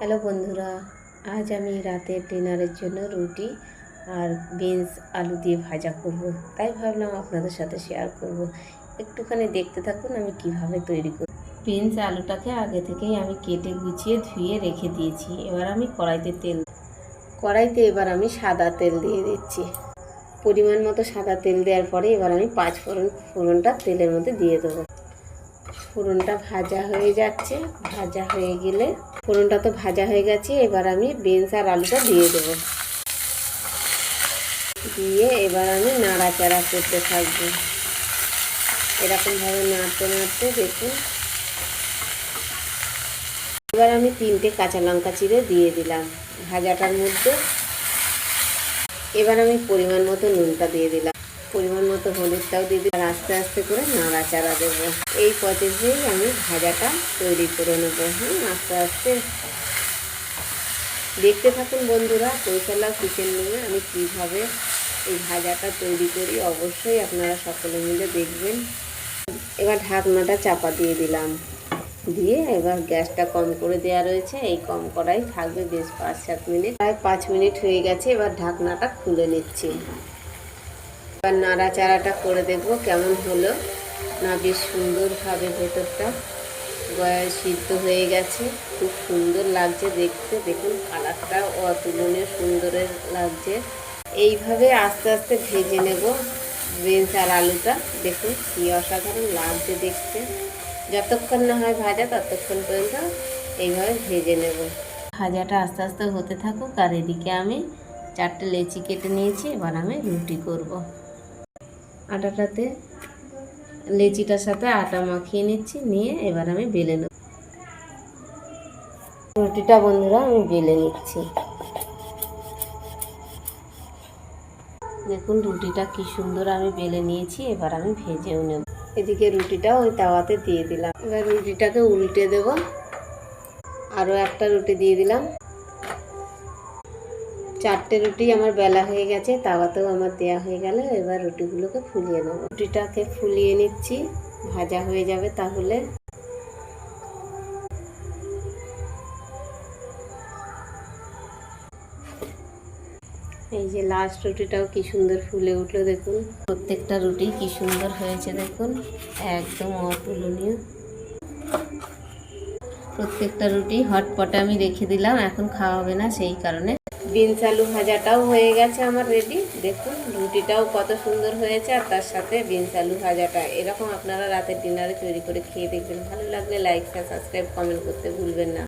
Hello বন্ধুরা, আজ আমি রাতের ডিনারের জন্য রুটি আর বিনস আলু দিয়ে ভাজা করব। তাই ভাবলাম আপনাদের সাথে শেয়ার করব। একটুখানি দেখতে থাকুন আমি কীভাবে তৈরি করি। বিনস আলুটাকে আগে থেকেই আমি কেটে গুছিয়ে ধুয়ে রেখে দিয়েছি। এবার আমি কড়াইতে তেল কড়াইতে এবার আমি সাদা তেল দিয়ে দিচ্ছি। পরিমাণ মতো সাদা তেল দেওয়ার পরে এবার আমি পাঁচ ফোড়ন ফোড়নটা তেলের মধ্যে দিয়ে দেবো। ফোড়নটা ভাজা হয়ে যাচ্ছে। ভাজা হয়ে গেলে ফোড়নটা তো ভাজা হয়ে গেছে, এবার আমি বিনস আর আলুটা দিয়ে দেবো। দিয়ে এবার আমি নাড়াচাড়া করতে থাকব। এরকমভাবে নাড়তে নাড়তে দেখুন। এবার আমি তিনটে কাঁচা লঙ্কা চিড়ে দিয়ে দিলাম ভাজাটার মধ্যে। এবার আমি পরিমাণ মতো নুনটা দিয়ে দিলাম। পরিমাণ মতো হলুদটাও দিয়ে আর আস্তে আস্তে করে নাড়াচাড়া দেবো। এই পদ্ধতিতেই আমি ভাজাটা তৈরি করে নেব। হ্যাঁ আস্তে আস্তে। দেখতে থাকুন বন্ধুরা, কৌশলা কিচেন নিয়ে আমি কীভাবে এই ভাজাটা তৈরি করি, অবশ্যই আপনারা সকলে মিলে দেখবেন। এবার ঢাকনাটা চাপা দিয়ে দিলাম। দিয়ে এবার গ্যাসটা কম করে দেওয়া রয়েছে। এই কম করাই থাকবে বেশ পাঁচ সাত মিনিট। প্রায় পাঁচ মিনিট হয়ে গেছে, এবার ঢাকনাটা খুলে নিচ্ছি। এবার নাড়াচাড়াটা করে দেখব কেমন হলো। না, বেশ সুন্দরভাবে ভেতরটা গয়া সিদ্ধ হয়ে গেছে। খুব সুন্দর লাগছে দেখতে। দেখুন, কালারটা অতুলনীয় সুন্দরের লাগছে। এইভাবে আস্তে আস্তে ভেজে নেব বেঞ্চ আর আলুটা। দেখুন, কী অসাধারণ লাগছে দেখতে। যতক্ষণ না হয় ভাজা, ততক্ষণ পর্যন্ত এইভাবে ভেজে নেব। ভাজাটা আস্তে আস্তে হতে থাকুক আর এদিকে আমি চারটে লেচি কেটে নিয়েছি। এবার আমি রুটি করব। আটাটাতে লেচিটার সাথে আটা মাখিয়ে নিচ্ছি, নিয়ে এবার আমি বেলে নেব। রুটিটা বন্ধুরা আমি বেলে নিচ্ছি। দেখুন রুটিটা কি সুন্দর আমি বেলে নিয়েছি, এবার আমি ভেজেও নেব। এদিকে রুটিটা ওই তাওয়াতে দিয়ে দিলাম। এবার রুটিটাকে উল্টে দেব। আরও একটা রুটি দিয়ে দিলাম। চারটে রুটি আমার বেলা হয়ে গেছে, তাওয়াতেও আমার দেয়া হয়ে গেল, এবার রুটিগুলোকে ফুলিয়ে নেব। রুটিটাকে ফুলিয়ে নিচ্ছি, ভাজা হয়ে যাবে তাহলে। এই যে লাস্ট রুটিটাও কি সুন্দর ফুলে উঠল দেখুন। প্রত্যেকটা রুটি কি সুন্দর হয়েছে দেখুন, একদম অতুলনীয়। প্রত্যেকটা রুটি হটপটে আমি রেখে দিলাম, এখন খাওয়া হবে না সেই কারণে। বিনস আলু ভাজাটাও হয়ে গেছে আমার রেডি দেখুন, রুটিটাও কত সুন্দর হয়েছে আর তার সাথে বিনস আলু ভাজাটা। এরকম আপনারা রাতের ডিনারে তৈরি করে খেয়ে দেখবেন। ভালো লাগলে লাইক সাবস্ক্রাইব কমেন্ট করতে ভুলবেন না।